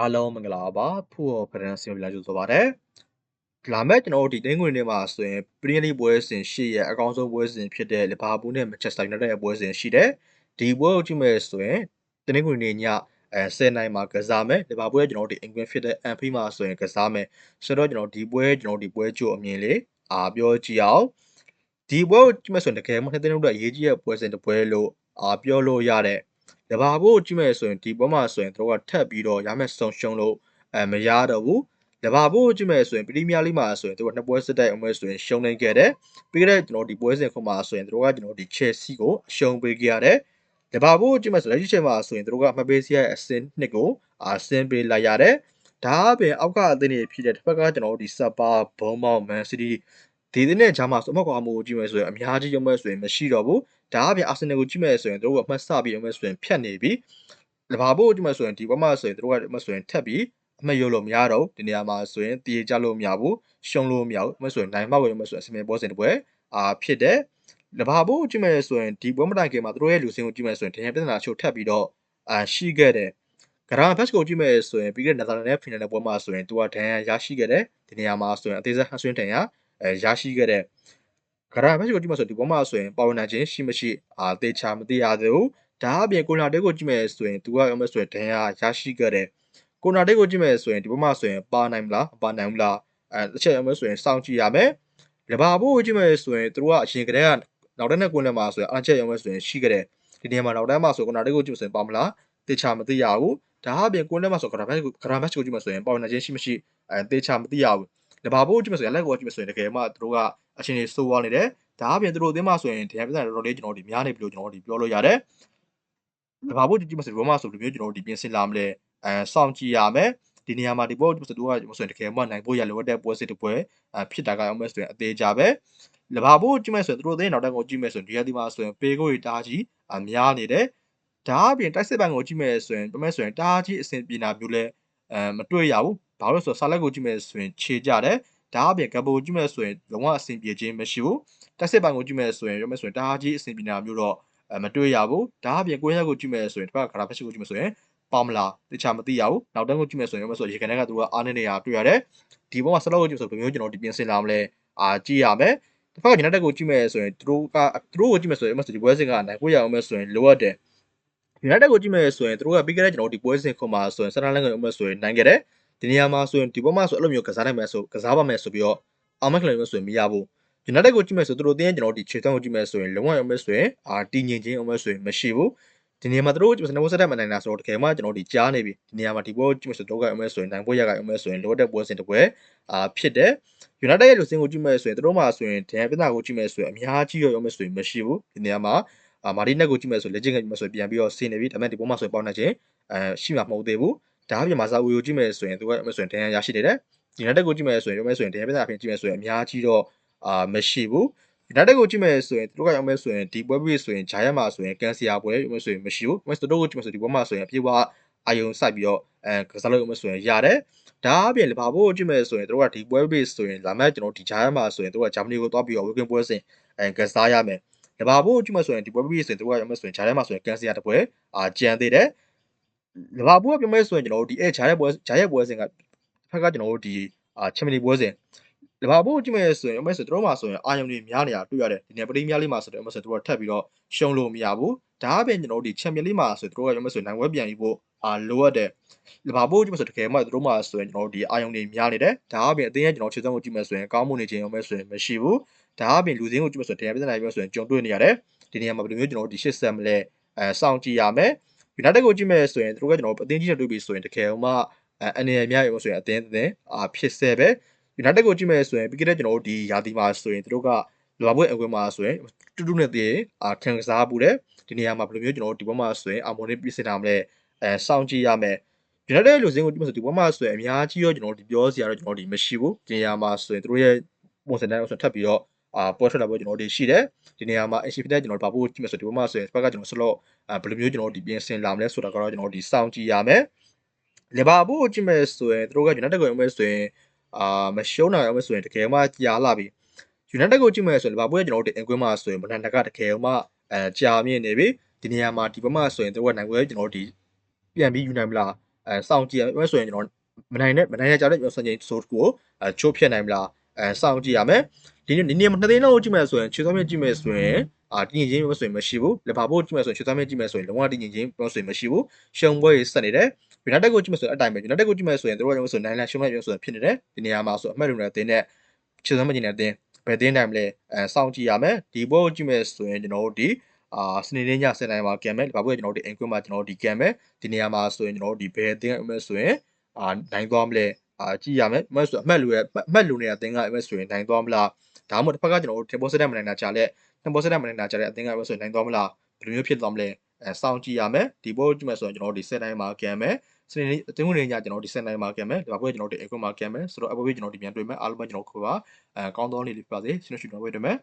အားလုံးမင်္ဂလာပါဖူဟော်ဖရန်စီမလာကျဆိုပါတယ်လာမဲ့ကျွန်တော်တို့ဒီတင်းခွင်ထဲမှာဆိုရင်ပရီးမီးလိပွဲစဉ်ရှိရဲ့အကောင်းဆုံးပွဲစဉ်ဖြစ်တဲ့လီဗာပူးနဲ့မန်ချက်စတာယူနိုက်တက်ရဲ့ပွဲစဉ်ရှိတယ်ဒီပွဲကိုကြည့်မယ်ဆိုရင်တင်းခွင်နေညအဲ10နိုင်မှာကစားမယ်လီဗာပူးရဲ့ကျွန်တော်တို့ဒီအင်္ဂလန်ဖြစ်တဲ့အန်ဖီမှာဆိုရင်ကစားမယ်ဆိုတော့ကျွန်တော်ဒီပွဲကျွန်တော်ဒီပွဲကြိုအမြင်လေးအာပြောကြည့်အောင်ဒီပွဲကိုကြည့်မယ်ဆိုရင်တကယ်မှနှစ်သိန်းတို့အရေးကြီးတဲ့ပွဲစဉ်တစ်ပွဲလို့အာပြောလို့ရတဲ့ လဘာဘို့ကြည့်မယ်ဆိုရင်ဒီပွဲမှာဆိုရင်တို့ကထပ်ပြီးတော့ရမယ်ဆုံးရှုံးလို့အဲမရတော့ဘူးလဘာဘို့ကြည့်မယ်ဆိုရင်ပရီးမီးယားလိမှာဆိုရင်တို့ကနှစ်ပွဲစစ်တိုက်အောင်မယ်ဆိုရင်ရှုံးနိုင်ခဲ့တယ်ပြီးခဲ့တဲ့ကျွန်တော်ဒီပွဲစဉ်ခုမှာဆိုရင်တို့ကကျွန်တော်ဒီ Chelsea ကိုအရှုံးပေးခဲ့ရတယ်လဘာဘို့ကြည့်မယ်ဆိုလက်ရှိချိန်မှာဆိုရင်တို့ကအမှတ်ပေးစရာအဆင့်နှစ်ကိုအဆင့်ပေးလိုက်ရတယ်ဒါအပြင်အောက်ကအသင်းတွေဖြစ်တဲ့တစ်ဖက်ကကျွန်တော်တို့ဒီစပါဘုံမောင်မန်စီးတီးဒီဒီနဲ့ဂျာမာဆိုအမောက်ကွာမှုကိုကြည့်မယ်ဆိုရင်အများကြီးရုံးမဲ့ဆိုရင်မရှိတော့ဘူး ဒါအပြင်အာဆင်နယ်ကိုကြည့်မယ်ဆိုရင်တို့ကအမှတ်စပြီးရုံးမဲ့ဆိုရင်ဖြတ်နေပြီလဘာဘို့ကြည့်မယ်ဆိုရင်ဒီဘက်မှာဆိုရင်တို့ကမှဆိုရင်ထပ်ပြီးအမှတ်ရုံလို့မရတော့ဒီနေရာမှာဆိုရင်တည်ကြလို့မရဘူးရှုံးလို့မရဘူးအမှတ်ဆိုရင်နိုင်မောက်ရုံမဲ့ဆိုရင်အစင်မဲ့ဘောစင်တပွဲအာဖြစ်တယ်လဘာဘို့ကြည့်မယ်ဆိုရင်ဒီပွဲမတိုင်ခင်မှာတို့ရဲ့လူစင်းကိုကြည့်မယ်ဆိုရင်တရားပြဿနာချို့ထပ်ပြီးတော့အာရှိခဲ့တယ်ဂရာဘက်ကိုကြည့်မယ်ဆိုရင်ပြီးခဲ့တဲ့နယ်သာလန်နဲ့ဖီနယ်ပွဲမှာဆိုရင်သူကဒဏ်ရာရရှိခဲ့တယ်ဒီနေရာမှာဆိုရင်အသေးစိတ်ဟန်ဆွင်းတန်ရအဲရရှိခဲ့တဲ့ ဂရာဘက်ကိုကြည့်မယ်ဆိုဒီပွဲမှာဆိုရင်ပါဝင်နိုင်ခြင်းရှိမရှိအာတေချာမသိရသေးဘူးဒါအပြင်ကိုနာတဲကိုကြည့်မယ်ဆိုရင်သူကရောမယ်ဆိုရင်ဒဏ်ရာရရှိခဲ့တဲ့ကိုနာတဲကိုကြည့်မယ်ဆိုရင်ဒီပွဲမှာဆိုရင်ပါနိုင်မလားမပါနိုင်ဘူးလားအဲတစ်ချက်ရောမယ်ဆိုရင်စောင့်ကြည့်ရမယ်လဘာဘိုးကိုကြည့်မယ်ဆိုရင်သူတို့ကအရင်ကတည်းကနောက်တဲ့နဲ့ကွင်းလက်မှာဆိုရင်အချက်ရောမယ်ဆိုရင်ရှိခဲ့တဲ့ဒီနေရာမှာနောက်တန်းမှာဆိုကိုနာတဲကိုကြည့်မယ်ဆိုရင်ပါမလားတေချာမသိရဘူးဒါအပြင်ကွင်းလက်မှာဆိုဂရာဘက်ကိုဂရာဘက်ကိုကြည့်မယ်ဆိုရင်ပါဝင်နိုင်ခြင်းရှိမရှိအဲတေချာမသိရဘူး လဘာဘိုးကြည့်မယ်ဆိုရင်လက်ကိုကြည့်မယ်ဆိုရင်တကယ်မှသူတို့ကအချင်းကြီးစိုးဝါနေတယ်ဒါအပြင်သူတို့အသင်းမှာဆိုရင်တရားပြဿနာတော်တော်လေးကျွန်တော်တို့များနေပြီလို့ကျွန်တော်တို့ပြောလို့ရတယ်။ဘာဖို့ဒီကြည့်မစဘောမှာဆိုလိုမျိုးကျွန်တော်တို့ဒီပြင်ဆင်လာမလဲအဲစောင့်ကြည့်ရမယ်။ဒီနေရာမှာဒီဘောဒီဆိုတော့ကဆိုရင်တကယ်မှနိုင်ဖို့ရလိုတဲ့ပွဲစစ်တစ်ပွဲအဖြစ်တာကအောင်မဲ့ဆိုရင်အသေးကြပဲ။လဘာဖို့ကြည့်မဲ့ဆိုရင်သူတို့အသင်းနောက်တက်ကိုကြည့်မဲ့ဆိုရင်ဒီရက်ဒီမှာဆိုရင်ပေကိုတွေတားကြီးအများနေတယ်။ဒါအပြင်တိုက်စစ်ပန်ကိုကြည့်မဲ့ဆိုရင်ပြမဲ့ဆိုရင်တားကြီးအဆင်ပြေနာမျိုးလဲ အဲမတွေ့ရဘူး။ဘာလို့ဆိုတော့ဆာလက်ကိုကြည့်မဲ့ဆိုရင်ခြေကြတယ်။ဒါအပြင်ကပိုကြည့်မဲ့ဆိုရင်လုံးဝအဆင်ပြေခြင်းမရှိဘူး။တက်စစ်ပန်ကိုကြည့်မဲ့ဆိုရင်ပြောမဲ့ဆိုရင်တားကြီးအဆင်ပြေနာမျိုးတော့အဲမတွေ့ရဘူး။ဒါအပြင်ကိုရက်ကိုကြည့်မဲ့ဆိုရင်တစ်ခါခါဖက်ရှိကိုကြည့်မဲ့ဆိုရင်ပေါမလားတခြားမသိရဘူး။နောက်တန်းကိုကြည့်မဲ့ဆိုရင်ပြောမဲ့ဆိုရေကန်ကသူကအားနေနေတာတွေ့ရတယ်။ဒီဘုံမှာဆလောက်ကိုကြည့်ဆိုဘယ်မျိုးကျွန်တော်ဒီပြင်ဆင်လာမလဲအာကြည့်ရမယ်။တစ်ဖက်ကကျွန်တော်တက်ကိုကြည့်မဲ့ဆိုရင်သူတို့ကသူတို့ကိုကြည့်မဲ့ဆိုရင်ပြောမဲ့ဆိုဒီပွဲစဉ်ကနိုင်ကိုရအောင်မဲ့ဆိုရင်လိုအပ်တယ်။ United ကိုကြည့်မဲ့ဆိုရင်သူတို့ကပြီးခဲ့တဲ့ကျွန်တော်ဒီပွဲစဉ်ခွန်မှာဆိုရင်စတန်လန်ကိုအမဆိုရင်နိုင်ခဲ့တယ်ဒီနေရာမှာဆိုရင်ဒီဘက်မှာဆိုအဲ့လိုမျိုးကစားနိုင်မယ်ဆိုကစားပါမယ်ဆိုပြီးတော့အောင်မကလင်မျိုးဆိုရင်မရဘူး United ကိုကြည့်မယ်ဆိုသူတို့တင်းကျွန်တော်ဒီခြေသွန်းကိုကြည့်မယ်ဆိုရင်လုံးဝရုံမဲ့ဆိုရင်အာတည်ငြိမ်ခြင်းအောင်မဲ့ဆိုရင်မရှိဘူးဒီနေရာမှာသူတို့ကြည့်မယ်စနဝဆက်တက်မနိုင်တာဆိုတော့တကယ်မှကျွန်တော်ဒီကြားနေပြီဒီနေရာမှာဒီပွဲကြည့်မယ်ဆိုတော့ကရုံမဲ့ဆိုရင်နိုင်ပွဲရကရုံမဲ့ဆိုရင်လိုတဲ့ပွဲစဉ်တစ်ပွဲအာဖြစ်တယ် United ရဲ့လူစင်းကိုကြည့်မယ်ဆိုရင်သူတို့မှာဆိုရင်ဒန်ပြဿနာကိုကြည့်မယ်ဆိုရင်အများကြီးရောရုံမဲ့ဆိုရင်မရှိဘူးဒီနေရာမှာ အာမာဒီနက်ကိုကြည့်မယ်ဆိုလက်ကျင်ကကြည့်မယ်ဆိုပြန်ပြီးတော့ဆင်းနေပြီဒါပေမဲ့ဒီပုံမှာဆိုရင်ပေါက်နေခြင်းအဲရှိမှာမဟုတ်သေးဘူးဒါအပြင်မှာစာဝီကိုကြည့်မယ်ဆိုရင်သူကဆိုရင်ဒန်ရရရှိနေတယ် United ကိုကြည့်မယ်ဆိုရင်ရုံမဲ့ဆိုရင်ဒန်ရပြဿနာအပြင်ကြည့်မယ်ဆိုရင်အများကြီးတော့အာမရှိဘူး United ကိုကြည့်မယ်ဆိုရင်သူတို့ကရုံမဲ့ဆိုရင်ဒီပွဲပြီးဆိုရင်ဂျာယက်မှာဆိုရင်ကန်စီယာပွဲရုံမဲ့ဆိုရင်မရှိဘူးရုံမဲ့သူတို့ကိုကြည့်မယ်ဆိုဒီပွဲမှာဆိုရင်အပြေးဝအာယုံစိုက်ပြီးတော့အဲကစားလို့ရုံမဲ့ဆိုရင်ရတယ်ဒါအပြင်လဘာဘိုးကိုကြည့်မယ်ဆိုရင်တို့ကဒီပွဲပြီးဆိုရင်လာမဲ့ကျွန်တော်ဒီဂျာယက်မှာဆိုရင်တို့ကဂျာမနီကိုတွားပြီးတော့ဝေကင်ပွဲစဉ်အဲကစားရမယ် လဘာဘိုးကြည့်မယ်ဆိုရင်ဒီပွဲပြီးဆိုရင်တို့ကရုံမဲ့ဆိုရင်ဂျာယက်မှာဆိုရင်ကန်စီယာတပွဲအာကြံသေးတယ်လဘာဘူးကပြောမဲ့ဆိုရင်ကျွန်တော်တို့ဒီအဲဂျာရက်ပွဲဂျာရက်ပွဲစဉ်ကဖက်ကကျွန်တော်တို့ဒီအာချန်ပီယံပွဲစဉ်လဘာဘူးကြည့်မဲ့ဆိုရင်အမေဆိုတို့မှာဆိုရင်အာယုံတွေများနေတာတွေ့ရတယ်ဒီနေ့ပရိမီးယားလိမှာဆိုတော့အမေဆိုတို့ကထပ်ပြီးတော့ရှုံးလို့မရဘူးဒါအပြင်ကျွန်တော်တို့ဒီချန်ပီယံလိမှာဆိုတို့ကရုံမဲ့ဆိုနိုင်ပွဲပြန်ပြီးဖို့ အာလိုအပ်တယ်လဘာဘူးကြည့်မဲ့ဆိုတကယ်မှတို့မှာဆိုရင်ကျွန်တော်တို့ဒီအာယုံတွေများနေတယ်ဒါအပြင်အတင်းရဲ့ကျွန်တော်ခြေစမ်းကိုကြည့်မဲ့ဆိုရင်ကောင်းမှုနေခြင်းရုံမဲ့ဆိုရင်မရှိဘူးဒါအပြင်လူစင်းကိုကြည့်မဲ့ဆိုတရားပြဿနာပြောဆိုရင်ကြုံတွေ့နေရတယ်ဒီနေရာမှာဘယ်လိုမျိုးကျွန်တော်တို့ဒီရှစ်ဆက်မလဲအဲစောင့်ကြည့်ရမယ် United ကိုကြည့်မဲ့ဆိုရင်တို့ကကျွန်တော်အသင်းကြီးနဲ့တွေ့ပြီဆိုရင်တကယ်မှအနေအများရေဆိုရင်အသင်းအသင်းအာဖြစ်စေပဲ United ကိုကြည့်မဲ့ဆိုရင်ပြီးခဲ့တဲ့ကျွန်တော်တို့ဒီရာသီမှာဆိုရင်တို့ကလောဘွဲအကွင်းမှာဆိုရင်တူတူနဲ့တည်းအာခံစားပူတယ်ဒီနေရာမှာဘယ်လိုမျိုးကျွန်တော်တို့ဒီဘက်မှာဆိုရင်အာမိုနီပြစ်စင်တာမလဲ အဲစောင့်ကြည့်ရမယ် United လူစင်းကိုကြည့်မဲ့ဆိုဒီဘက်မှာဆိုရင်အများကြီးရောကျွန်တော်တို့ဒီပြောစရာတော့ကျွန်တော်တို့ဒီမရှိဘူးဒီနေရာမှာဆိုရင်တို့ရဲ့ပုံစံတိုင်းဆိုထပ်ပြီးတော့အာပေါ်ထွက်လာပွဲကျွန်တော်တို့ရှိတယ်ဒီနေရာမှာ AC ဖြစ်တဲ့ကျွန်တော်ဘာဖို့ကြည့်မယ်ဆိုဒီဘက်မှာဆိုရင်စပတ်ကကျွန်တော် slot အဲဘယ်လိုမျိုးကျွန်တော်တို့ဒီပြင်ဆင်လာမလဲဆိုတာကတော့ကျွန်တော်တို့ဒီစောင့်ကြည့်ရမယ်လီဗာပူးကိုကြည့်မယ်ဆိုရင်တို့က United ကိုရုံးမယ်ဆိုရင်အာမရှုံးနိုင်အောင်ဆိုရင်တကယ်မှကြာလာပြီ United ကိုကြည့်မယ်ဆိုရင်လီဗာပူးရဲ့ကျွန်တော်တို့အင်ကွင်းမှာဆိုရင်မနန်တကတကယ်မှအဲကြာမြင့်နေပြီဒီနေရာမှာဒီဘက်မှာဆိုရင်တို့ကနိုင်ပွဲကျွန်တော်တို့ဒီ ပြန်ပြီးယူနိုင်မလားအဲစောင့်ကြည့်ရမယ်ဆိုရင်ကျွန်တော်မနိုင်နဲ့မနိုင်ရကြတဲ့ကျွန်တော်စံချိန်ဆိုကိုအဲချိုးဖြတ်နိုင်မလားအဲစောင့်ကြည့်ရမယ်ဒီနေ့ဒီနေ့မှာနှစ်သိန်းလောက်ကြည့်မယ်ဆိုရင်ခြေသွားမြင့်ကြည့်မယ်ဆိုရင်အာတည်ငြိမ်ခြင်းဆိုရင်မရှိဘူးလီဗာပူးကြည့်မယ်ဆိုရင်ခြေသွားမြင့်ကြည့်မယ်ဆိုရင်လုံးဝတည်ငြိမ်ခြင်းဆိုရင်မရှိဘူးရှုံပွဲဆက်နေတယ်ယူနိုက်တက်ကိုကြည့်မယ်ဆိုရင်အတိုင်းပဲယူနိုက်တက်ကိုကြည့်မယ်ဆိုရင်တို့ကဆိုနိုင်လန်ရှုံးလိုက်ရဆိုရင်ဖြစ်နေတယ်ဒီနေရာမှာဆိုအမှတ်လုံတဲ့အတင်းနဲ့ခြေသွားမြင့်တဲ့အတင်းဘယ်တင်းနိုင်မလဲအဲစောင့်ကြည့်ရမယ်ဒီပွဲကိုကြည့်မယ်ဆိုရင်ကျွန်တော်တို့ဒီ အာစနေနေ့ည7:00နာရီမှာကံမယ်ဘာပွဲကျွန်တော်တို့ဒီအင်ကွင်းမှာကျွန်တော်တို့ဒီကံမယ်ဒီနေရာမှာဆိုရင်ကျွန်တော်တို့ဒီဘယ်အတင်းအမဲဆိုရင်အာနိုင်သွားမလဲအာကြည့်ရမယ်အမှတ်ဆိုအမှတ်လူရဲ့အမှတ်လူနေတဲ့အတင်းကအမဲဆိုရင်နိုင်သွားမလားဒါမှမဟုတ်တစ်ဖက်ကကျွန်တော်တို့ tempo set မနိုင်တာကြာလက် tempo set မနိုင်တာကြာတဲ့အတင်းကအမဲဆိုရင်နိုင်သွားမလားဘယ်လိုမျိုးဖြစ်သွားမလဲအဲစောင့်ကြည့်ရမယ်ဒီပွဲကိုကြည့်မယ်ဆိုရင်ကျွန်တော်တို့ဒီ7တိုင်းမှာကံမယ်စနေနေ့အတင်းဝင်ညကျွန်တော်တို့ဒီ7တိုင်းမှာကံမယ်ဒါပွဲကျွန်တော်တို့ဒီအကွင်းမှာကံမယ်ဆိုတော့အပွဲကျွန်တော်တို့ဒီပြန်တွေ့မယ်အားလုံးပဲကျွန်တော်ခေါ်ပါအဲကောင်းသောနေ့လေးပါစေကျွန်တော်ရှိတော်ဝေးတယ်မယ်